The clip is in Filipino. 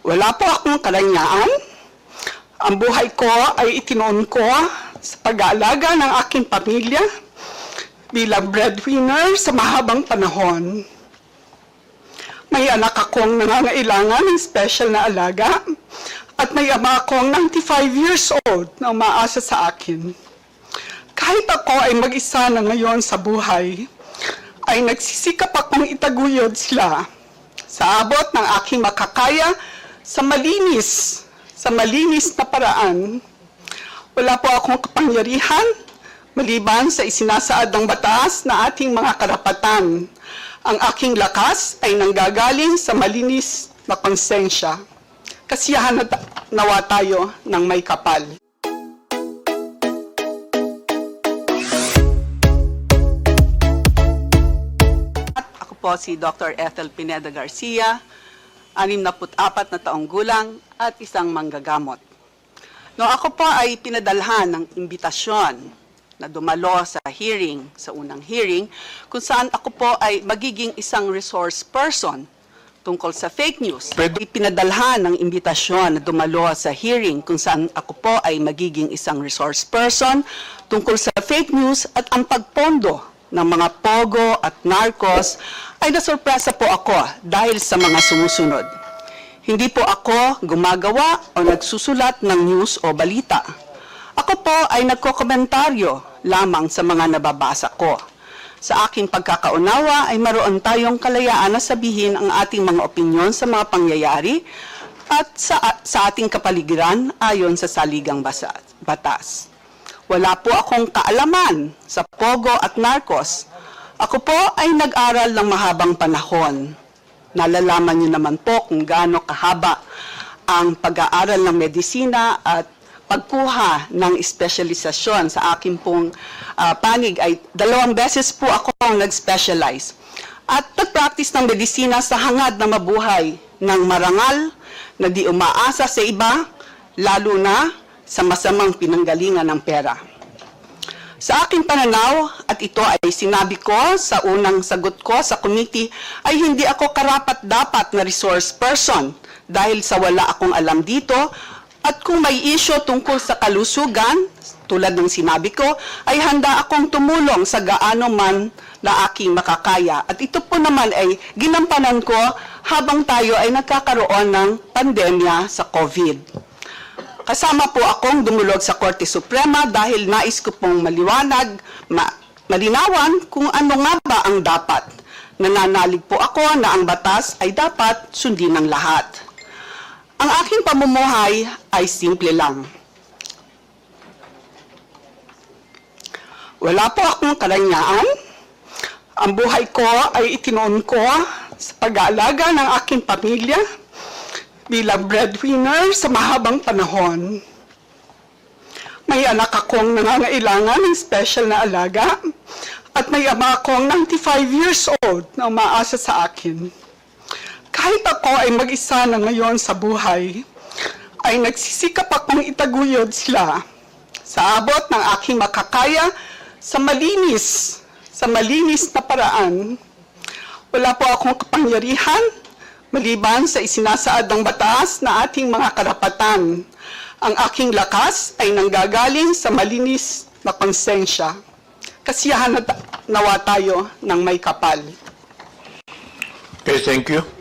Wala po akong kalanyaan. Ang buhay ko ay itinoon ko sa pag-aalaga ng aking pamilya bilang breadwinner sa mahabang panahon. May anak akong nangangailangan ng special na alaga at may ama akong 95 years old na umaasa sa akin. Kahit ako ay mag-isa na ngayon sa buhay, ay nagsisikap akong itaguyod sila sa abot ng aking makakaya sa malinis, sa malinis na paraan. Wala po akong kapangyarihan maliban sa isinasaad ng batas na ating mga karapatan. Ang aking lakas ay nanggagaling sa malinis na konsensya. Kasiyahan na nawa tayo ng may kapal. Ako po si Dr. Ethel Pineda Garcia, 64 na taong gulang at isang manggagamot. No, ako po ay pinadalhan ng imbitasyon na dumalo sa hearing, sa unang hearing, kung saan ako po ay magiging isang resource person tungkol sa fake news. Pwede- Pinadalhan ng imbitasyon na dumalo sa hearing kung saan ako po ay magiging isang resource person tungkol sa fake news at ang pagpondo ng mga pogo at narcos ay nasurpresa po ako dahil sa mga sumusunod. Hindi po ako gumagawa o nagsusulat ng news o balita. Ako po ay nagkokomentaryo lamang sa mga nababasa ko. Sa aking pagkakaunawa ay maroon tayong kalayaan na sabihin ang ating mga opinyon sa mga pangyayari at sa, sa ating kapaligiran ayon sa saligang basa, batas. Wala po akong kaalaman sa pogo at narcos. Ako po ay nag-aral ng mahabang panahon. Nalalaman niyo naman po kung gaano kahaba ang pag-aaral ng medisina at pagkuha ng espesyalisasyon sa akin pong ah, panig ay dalawang beses po akong nag-specialize. At nag-practice ng medisina sa hangad na mabuhay ng marangal na di umaasa sa iba, lalo na sa masamang pinanggalingan ng pera. Sa aking pananaw, at ito ay sinabi ko sa unang sagot ko sa committee, ay hindi ako karapat-dapat na resource person dahil sa wala akong alam dito at kung may issue tungkol sa kalusugan, tulad ng sinabi ko, ay handa akong tumulong sa gaano man na aking makakaya. At ito po naman ay ginampanan ko habang tayo ay nagkakaroon ng pandemya sa COVID. Kasama po akong dumulog sa Korte Suprema dahil nais ko pong maliwanag, ma- malinawan kung ano nga ba ang dapat. Nananalig po ako na ang batas ay dapat sundin ng lahat. Ang aking pamumuhay ay simple lang. Wala po akong kalanyaan. Ang buhay ko ay itinoon ko sa pag-aalaga ng aking pamilya bilang breadwinner sa mahabang panahon. May anak akong nangangailangan ng special na alaga at may ama akong 95 years old na umaasa sa akin. Kahit ako ay mag-isa na ngayon sa buhay, ay nagsisikap akong itaguyod sila sa abot ng aking makakaya sa malinis, sa malinis na paraan. Wala po akong kapangyarihan maliban sa isinasaad ng batas na ating mga karapatan. Ang aking lakas ay nanggagaling sa malinis na konsensya. Kasiyahan na nawa tayo ng may kapal. Okay, thank you.